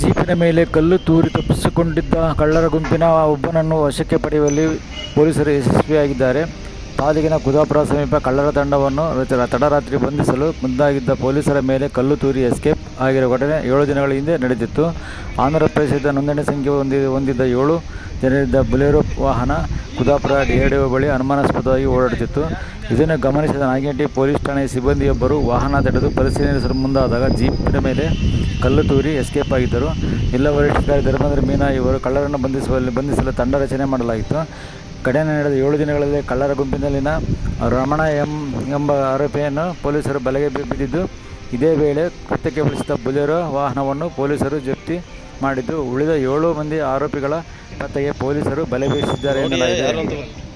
ಜೀಪಿನ ಮೇಲೆ ಕಲ್ಲು ತೂರಿ ತಪ್ಪಿಸಿಕೊಂಡಿದ್ದ ಕಳ್ಳರ ಗುಂಪಿನ ಒಬ್ಬನನ್ನು ವಶಕ್ಕೆ ಪಡೆಯುವಲ್ಲಿ ಪೊಲೀಸರು ಯಶಸ್ವಿಯಾಗಿದ್ದಾರೆ. ತಾಲೂಕಿನ ಕುದಾಪುರ ಸಮೀಪ ಕಳ್ಳರ ತಂಡವನ್ನು ತಡರಾತ್ರಿ ಬಂಧಿಸಲು ಮುಂದಾಗಿದ್ದ ಪೊಲೀಸರ ಮೇಲೆ ಕಲ್ಲು ತೂರಿ ಎಸ್ಕೇಪ್ ಆಗಿರುವ ಘಟನೆ ಏಳು ದಿನಗಳ ಹಿಂದೆ ನಡೆದಿತ್ತು. ಆಂಧ್ರ ಪ್ರದೇಶದ ನೋಂದಣಿ ಸಂಖ್ಯೆ ಹೊಂದಿ, ಹೊಂದಿದ್ದ ಏಳು ಜನರಿದ್ದ ಬುಲೆರೋ ವಾಹನ ಕುದಾಪುರ ಡಿಆರ್ಡಿಒ ಬಳಿ ಅನುಮಾನಾಸ್ಪದವಾಗಿ ಓಡಾಡುತ್ತಿತ್ತು. ಇದನ್ನು ಗಮನಿಸಿದ ನಾಗೇಟಿ ಪೊಲೀಸ್ ಠಾಣೆಯ ಸಿಬ್ಬಂದಿಯೊಬ್ಬರು ವಾಹನ ತಡೆದು ಪರಿಶೀಲನೆ ನಡೆಸಲು ಮುಂದಾದಾಗ ಜೀಪಿನ ಮೇಲೆ ಕಲ್ಲು ತೂರಿ ಎಸ್ಕೇಪ್ ಆಗಿದ್ದರು. ಎಲ್ಲ ವರಿಷ್ಠಾಧಿಕಾರಿ ಧರ್ಮೇಂದ್ರ ಮೀನಾ ಇವರು ಕಳ್ಳರನ್ನು ಬಂಧಿಸುವಲ್ಲಿ ಬಂಧಿಸಲು ತಂಡ ರಚನೆ ಮಾಡಲಾಗಿತ್ತು. ಘಟನೆ ನಡೆದ ಏಳು ದಿನಗಳಲ್ಲಿ ಕಳ್ಳರ ಗುಂಪಿನಲ್ಲಿನ ರಮಣ ಎಂ ಎಂಬ ಆರೋಪಿಯನ್ನು ಪೊಲೀಸರು ಬಲೆಗೆ ಬಿದ್ದಿದ್ದು, ಇದೇ ವೇಳೆ ಕೃತ್ಯಕ್ಕೆ ಬಳಸಿದ ಬುಲೆರೋ ವಾಹನವನ್ನು ಪೊಲೀಸರು ಜಪ್ತಿ ಮಾಡಿದ್ದು, ಉಳಿದ ಏಳು ಮಂದಿ ಆರೋಪಿಗಳ ಪತ್ತೆಗೆ ಪೊಲೀಸರು ಬಲೆ ಬೀಸಿದ್ದಾರೆ ಎನ್ನಲಾಗಿದೆ.